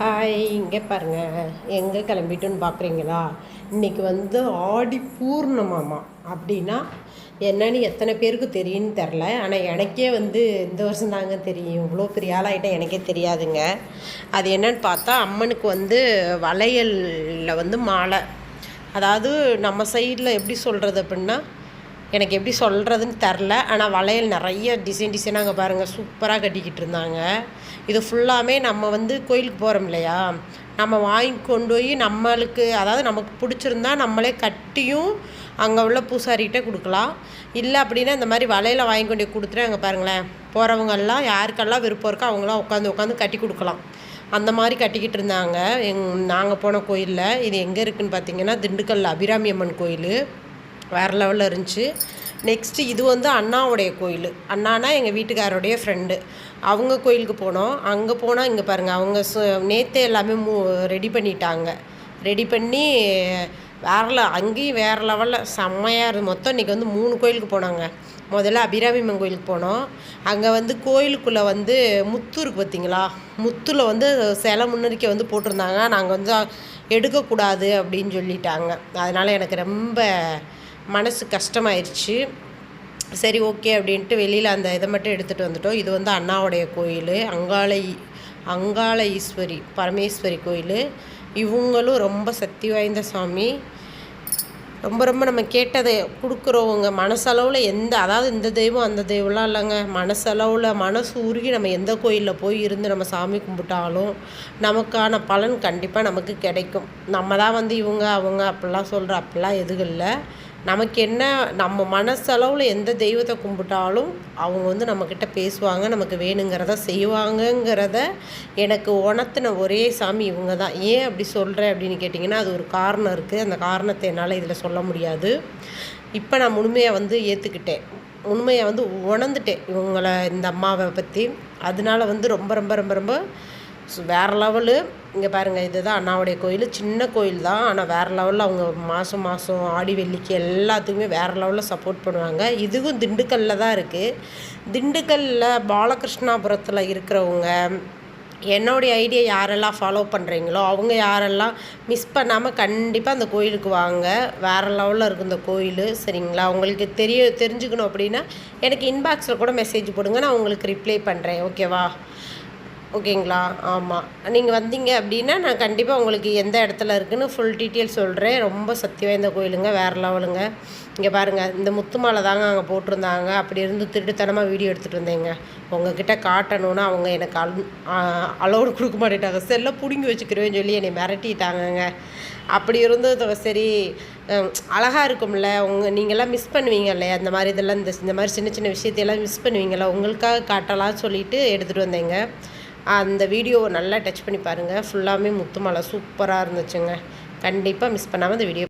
Hi இங்கே பாருங்கள் எங்கே கிளம்பிட்டுன்னு பார்க்குறீங்களா? இன்றைக்கி வந்து ஆடி பூர்ணமாமா அப்படின்னா என்னன்னு எத்தனை பேருக்கு தெரியும்னு தெரில. ஆனால் எனக்கே வந்து இந்த வருஷம் தாங்க தெரியும். இவ்வளோ பெரிய ஆளாகிட்ட எனக்கே தெரியாதுங்க. அது என்னன்னு பார்த்தா அம்மனுக்கு வந்து வளையலில் வந்து மாலை. அதாவது நம்ம சைடில் எப்படி சொல்கிறது அப்படின்னா எனக்கு எப்படி சொல்கிறதுன்னு தெரில. ஆனால் வளையல் நிறைய டிசைன் டிசைனாக அங்கே பாருங்கள் சூப்பராக கட்டிக்கிட்டு இருந்தாங்க. இது ஃபுல்லாமே நம்ம வந்து கோயிலுக்கு போகிறோம் இல்லையா? நம்ம வாங்கி கொண்டு போய் நம்மளுக்கு அதாவது நமக்கு பிடிச்சிருந்தா நம்மளே கட்டியும் அங்கே உள்ள பூசாரிகிட்ட கொடுக்கலாம். இல்லை அப்படின்னா இந்த மாதிரி வலையில் வாங்கி கொண்டு கொடுத்துட்டு அங்கே பாருங்களேன் போகிறவங்கெல்லாம் யாருக்கெல்லாம் விருப்பம் இருக்கோ அவங்களாம் உட்காந்து உட்காந்து கட்டி கொடுக்கலாம். அந்த மாதிரி கட்டிக்கிட்டு இருந்தாங்க. எங் நாங்கள் போன கோயிலில் இது எங்கே இருக்குதுன்னு பார்த்தீங்கன்னா திண்டுக்கல் அபிராமி அம்மன் கோயில். வேறு லெவலில் இருந்துச்சு. நெக்ஸ்ட்டு இது வந்து அண்ணாவுடைய கோயில். அண்ணானா எங்கள் வீட்டுக்காரோடைய ஃப்ரெண்டு அவங்க கோயிலுக்கு போனோம். அங்கே போனால் இங்கே பாருங்கள் அவங்க சு நேற்றே எல்லாமே மூ ரெடி பண்ணிட்டாங்க. ரெடி பண்ணி வேற அங்கேயும் வேறு லெவலில் செம்மையாக இருந்து மொத்தம் இன்றைக்கி வந்து மூணு கோயிலுக்கு போனாங்க. முதல்ல அபிராமிமன் கோயிலுக்கு போனோம். அங்கே வந்து கோயிலுக்குள்ளே வந்து முத்து இருக்குது பார்த்தீங்களா முத்தில் வந்து சிலை முன்னறிக்கை வந்து போட்டிருந்தாங்க. நாங்கள் வந்து எடுக்கக்கூடாது அப்படின்னு சொல்லிட்டாங்க. அதனால் எனக்கு ரொம்ப மனசு கஷ்டமாயிருச்சு. சரி ஓகே அப்படின்ட்டு வெளியில் அந்த இதை மட்டும் எடுத்துகிட்டு வந்துட்டோம். இது வந்து அண்ணாவுடைய கோயில். அங்காளை அங்காள ஈஸ்வரி பரமேஸ்வரி கோயில். இவங்களும் ரொம்ப சக்தி வாய்ந்த சாமி. ரொம்ப ரொம்ப நம்ம கேட்டதை கொடுக்குறவங்க மனசளவில் எந்த அதாவது இந்த தெய்வம் அந்த தெய்வம்லாம் இல்லைங்க. மனசளவில் மனசு உருகி நம்ம எந்த கோயிலில் போய் இருந்து நம்ம சாமி கும்பிட்டாலும் நமக்கான பலன் கண்டிப்பாக நமக்கு கிடைக்கும். நம்ம தான் வந்து இவங்க அவங்க அப்படிலாம் சொல்கிற அப்படிலாம் எதுவும் இல்லை. நமக்கு என்ன நம்ம மனசளவில் எந்த தெய்வத்தை கும்பிட்டாலும் அவங்க வந்து நம்மக்கிட்ட பேசுவாங்க நமக்கு வேணுங்கிறத செய்வாங்கங்கிறத எனக்கு உணர்த்தின ஒரே சாமி இவங்க தான் ஏன் அப்படி சொல்கிறேன் அப்படின்னு கேட்டிங்கன்னா அது ஒரு காரணம் இருக்குது அந்த காரணத்தை என்னால் இதில் சொல்ல முடியாது. இப்போ நான் முழுமையாக வந்து ஏற்றுக்கிட்டேன் உண்மையை வந்து உணர்ந்துட்டேன் இவங்களை இந்த அம்மாவை பற்றி அதனால வந்து ரொம்ப ரொம்ப ரொம்ப ரொம்ப வேறு லெவலு. இங்கே பாருங்கள் இதுதான் அண்ணாவுடைய கோயில். சின்ன கோயில் தான். ஆனால் வேறு லெவலில் அவங்க மாதம் மாதம் ஆடி வெள்ளிக்கு எல்லாத்துக்குமே வேறு லெவலில் சப்போர்ட் பண்ணுவாங்க. இதுவும் திண்டுக்கல்லில் தான் இருக்குது திண்டுக்கல்லில் பாலகிருஷ்ணாபுரத்தில் இருக்கிறவங்க என்னுடைய ஐடியா யாரெல்லாம் ஃபாலோ பண்ணுறீங்களோ அவங்க யாரெல்லாம் மிஸ் பண்ணாமல் கண்டிப்பாக அந்த கோயிலுக்கு வாங்க. வேறு லெவலில் இருக்குது இந்த கோயில். சரிங்களா? உங்களுக்கு தெரிய தெரிஞ்சுக்கணும் அப்படின்னா எனக்கு இன்பாக்ஸில் கூட மெசேஜ் போடுங்க. நான் உங்களுக்கு ரிப்ளை பண்ணுறேன் ஓகேவா ஓகேங்களா? ஆமாம் நீங்கள் வந்தீங்க அப்படின்னா நான் கண்டிப்பாக உங்களுக்கு எந்த இடத்துல இருக்குதுன்னு ஃபுல் டீட்டெயில் சொல்கிறேன் ரொம்ப சக்தி வாய்ந்த கோயிலுங்க வேறு லெவலுங்க. இங்கே பாருங்கள் இந்த முத்து மாலை தாங்க அங்கே போட்டிருந்தாங்க. அப்படி இருந்து திருட்டுத்தனமாக வீடியோ எடுத்துகிட்டு இருந்தேங்க உங்ககிட்ட காட்டணுன்னா அவங்க எனக்கு அல் அலோடு கொடுக்க மாட்டேட்டாங்க செல்ல பிடுங்கி வச்சுக்கிறேன்னு சொல்லி என்னை மிரட்டிட்டாங்கங்க. அப்படி இருந்தது சரி அழகாக இருக்கும்ல. உங்கள் நீங்கள்லாம் மிஸ் பண்ணுவீங்க இல்லையா அந்த மாதிரி இதெல்லாம் இந்த இந்த மாதிரி சின்ன சின்ன விஷயத்தையெல்லாம் மிஸ் பண்ணுவீங்கள்ல உங்களுக்காக காட்டலாம்னு சொல்லிட்டு எடுத்துகிட்டு வந்தேங்க. அந்த வீடியோவை நல்லா டச் பண்ணி பாருங்கள் ஃபுல்லாமே முத்து மலை சூப்பராக இருந்துச்சுங்க. கண்டிப்பாக மிஸ் பண்ணாமல் அந்த வீடியோ